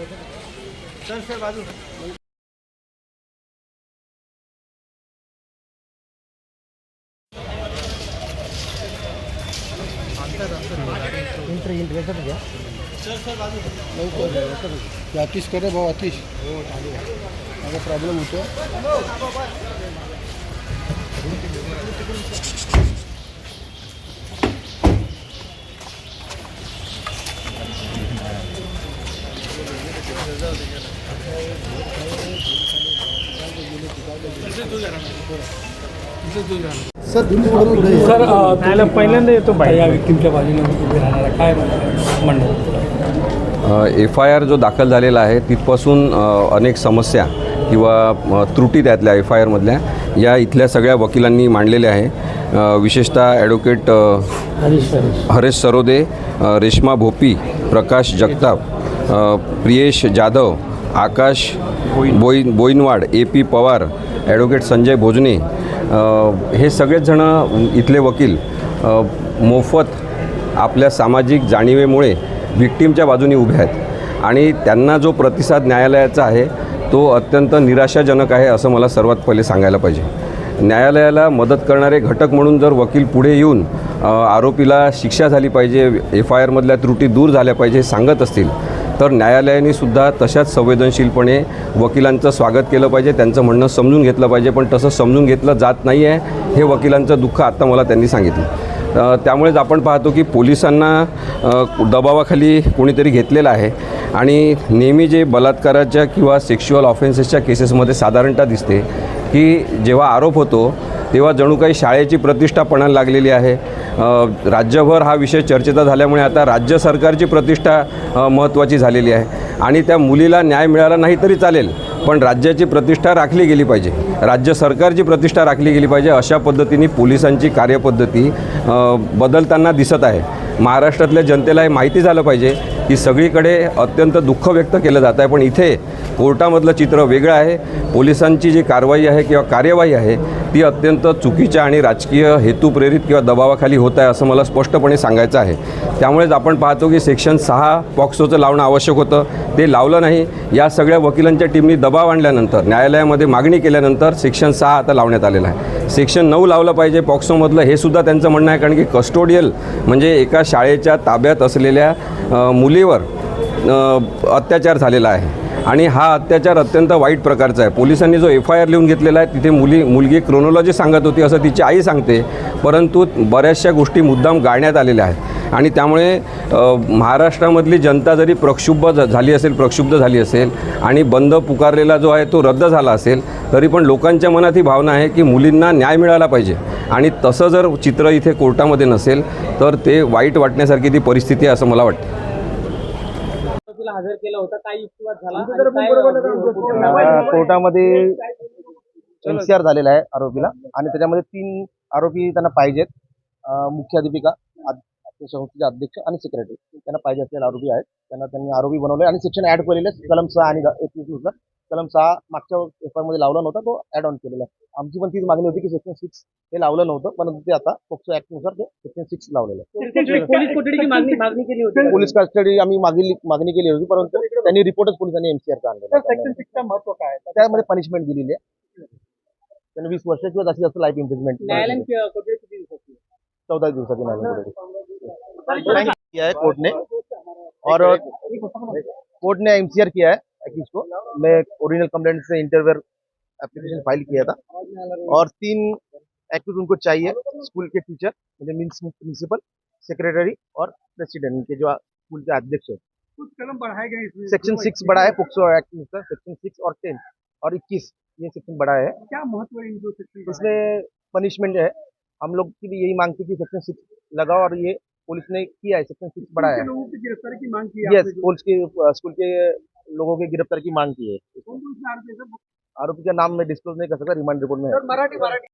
Sir sir बाजू। Sir sir बाजू। ते अतिश करे भाऊ अतिश हो माझा प्रॉब्लेम होतो सर. सर त्याला पहिल्यांदा येतो बाहेर. या व्यक्तींच्या बाजूने उभे राहणारा काय म्हणणं एफ आय आर जो दाखल झालेला आहे तिथपासून अनेक समस्या किंवा त्रुटी त्यातल्या एफ आय आरमधल्या या इथल्या सगळ्या वकिलांनी मांडलेल्या आहे. विशेषतः advocate Harish Sarode Reshma Bhopi Prakash Jagtap Priyesh Jadhav Akash बोईन Boinwad A P Pawar advocate Sanjay Bhojane हे सगळेच जणं इथले वकील मोफत आपल्या सामाजिक जाणीवेमुळे विक्टीमच्या बाजूने उभे आहेत. आणि त्यांना जो प्रतिसाद न्यायालयाचा आहे तो अत्यंत निराशाजनक आहे असं मला सर्वात पहिले सांगायला पाहिजे. न्यायालयाला मदत करणारे घटक म्हणून जर वकील पुढे येऊन आरोपीला शिक्षा झाली पाहिजे एफ आय आरमधल्या त्रुटी दूर झाल्या पाहिजे हे सांगत असतील तर न्यायालयाने सुद्धा तशाच संवेदनशीलपणे वकिलांचं स्वागत केलं पाहिजे त्यांचं म्हणणं समजून घेतलं पाहिजे पण तसं समजून घेतलं जात नाही आहे हे वकिलांचं दुःख आत्ता मला त्यांनी सांगितलं. त्यामुळेच आपण पाहतो की पोलिसांना दबावाखाली कोणीतरी घेतलेलं आहे आणि नेहमी जे बलात्काराच्या किंवा सेक्शुअल ऑफेन्सेसच्या केसेसमध्ये साधारणतः दिसते की जेव्हा आरोप होतो तेव्हा जणू काही शाळेची प्रतिष्ठा पणाला लागलेली आहे. राज्यभर हा विषय चर्चेचा झाल्यामुळे आता राज्य सरकारची प्रतिष्ठा महत्त्वाची झालेली आहे. आणि त्या मुलीला न्याय मिळाला नाही तरी चालेल पण राज्याची प्रतिष्ठा राखली गेली पाहिजे. राज्य सरकारची प्रतिष्ठा राखली गेली पाहिजे अशा पद्धतीने पोलिसांची कार्यपद्धती बदलताना दिसत आहे. महाराष्ट्रातल्या जनतेला हे माहिती झालं पाहिजे की सगळीकडे अत्यंत दुःख व्यक्त केलं जात आहे. पण इथे कोर्टामधलं चित्र वेगळं आहे. पोलिसांची जी कारवाई आहे किंवा कार्यवाही आहे ती अत्यंत चुकीच्या आणि राजकीय हेतुप्रेरित किंवा दबावाखाली होत आहे असं मला स्पष्टपणे सांगायचं आहे. त्यामुळेच आपण पाहतो की सेक्शन सहा पॉक्सोचं लावणं आवश्यक होतं. ते लावलं नाही. या सगळ्या वकिलांच्या टीमनी दबाव आणल्यानंतर न्यायालयामध्ये मागणी केल्यानंतर सेक्शन सहा आता लावण्यात आलेलं आहे. सेक्शन नऊ लावलं पाहिजे पॉक्सोमधलं. हे सुद्धा त्यांचं म्हणणं आहे कारण की कस्टोडियल म्हणजे एका शाळेच्या ताब्यात असलेल्या मुलीवर अत्याचार झालेला आहे. आणि हा अत्याचार अत्यंत वाईट प्रकारचा आहे. पोलिसांनी जो एफ आय आर लिहून घेतलेला आहे तिथे मुली मुलगी क्रोनॉलॉजी सांगत होती असं तिची आई सांगते. परंतु बऱ्याचशा गोष्टी मुद्दाम गाळण्यात आलेल्या आहेत. आणि त्यामुळे महाराष्ट्रामधली जनता जरी प्रक्षुब्ध झाली असेल प्रक्षुब्ध झाली असेल आणि बंद पुकारलेला जो आहे तो रद्द झाला असेल तरी पण लोकांच्या मनात ही भावना आहे की मुलींना न्याय मिळाला पाहिजे. आणि तसं जर चित्र इथे कोर्टामध्ये नसेल तर ते वाईट वाटण्यासारखी ती परिस्थिती आहे असं मला वाटतं. कोर्टामध्ये एनसीआर झालेला आहे आरोपीला. आणि त्याच्यामध्ये तीन आरोपी त्यांना पाहिजेत. मुख्याध्यापिका अध- संस्थेचे अध्यक्ष आणि सेक्रेटरी त्यांना पाहिजे असलेले आरोपी आहेत. त्यांना त्यांनी आरोपी बनवले आणि सेक्शन ऍड केलेले. कलम सहा आणि एकवीसनुसार कलम सहा मागच्या पेपर मध्ये लावला नव्हता तो ऍड ऑन केलेला आहे. आमची पण तीच मागणी होती की सेक्शन सिक्स हे लावलं नव्हतं परंतु ते आता पोक्सो ऍक्ट नुसार ते सेक्शन सिक्स लावलेलं आहे. पोलीस कोठडीची मागणी मागणी केली होती. पोलीस कस्टडी आम्ही मागील मागणी केली होती परंतु त्यांनी रिपोर्टच पोलिसांनी एमसीआरचा आणलेला महत्व काय त्यामध्ये पनिशमेंट दिलेली आहे. त्यांनी वीस वर्ष किंवा जास्तीत जास्त लाईफ इम्प्रिजमेंट किती दिवसाची? है कोर्ट ने और कोर्ट ने एमसीआर किया है एक्यूज को मैं ओरिजिनल कंप्लेंट से इंटरवेयर एप्लीकेशन फ़ाइल किया था। और तीन एक्यूज उनको चाहिए स्कूल के टीचर मतलब मीन्स प्रिंसिपल सेक्रेटरी और प्रेसिडेंट इनके जो स्कूल के अध्यक्ष है। कुछ कलम बढ़ाए गए इसमें। सेक्शन सिक्स बड़ा है पोक्सो एक्ट में सेक्शन सिक्स और टेन और इक्कीस ये सेक्शन बड़ा है। क्या महत्व है इन दो सेक्शन इसमें पनिशमेंट है। हम लोग की भी यही मांग थी कि सेक्शन सिक्स लगाओ और ये पुलिस ने किया है सेक्शन सिक्स बड़ा है। लोगों की गिरफ्तारी की मांग की यस पुलिस के स्कूल के लोगों की गिरफ्तारी की मांग की है। आरोपी का नाम मैं डिस्क्लोज नहीं कर सकता रिमांड रिपोर्ट में है। मराठी मराठी।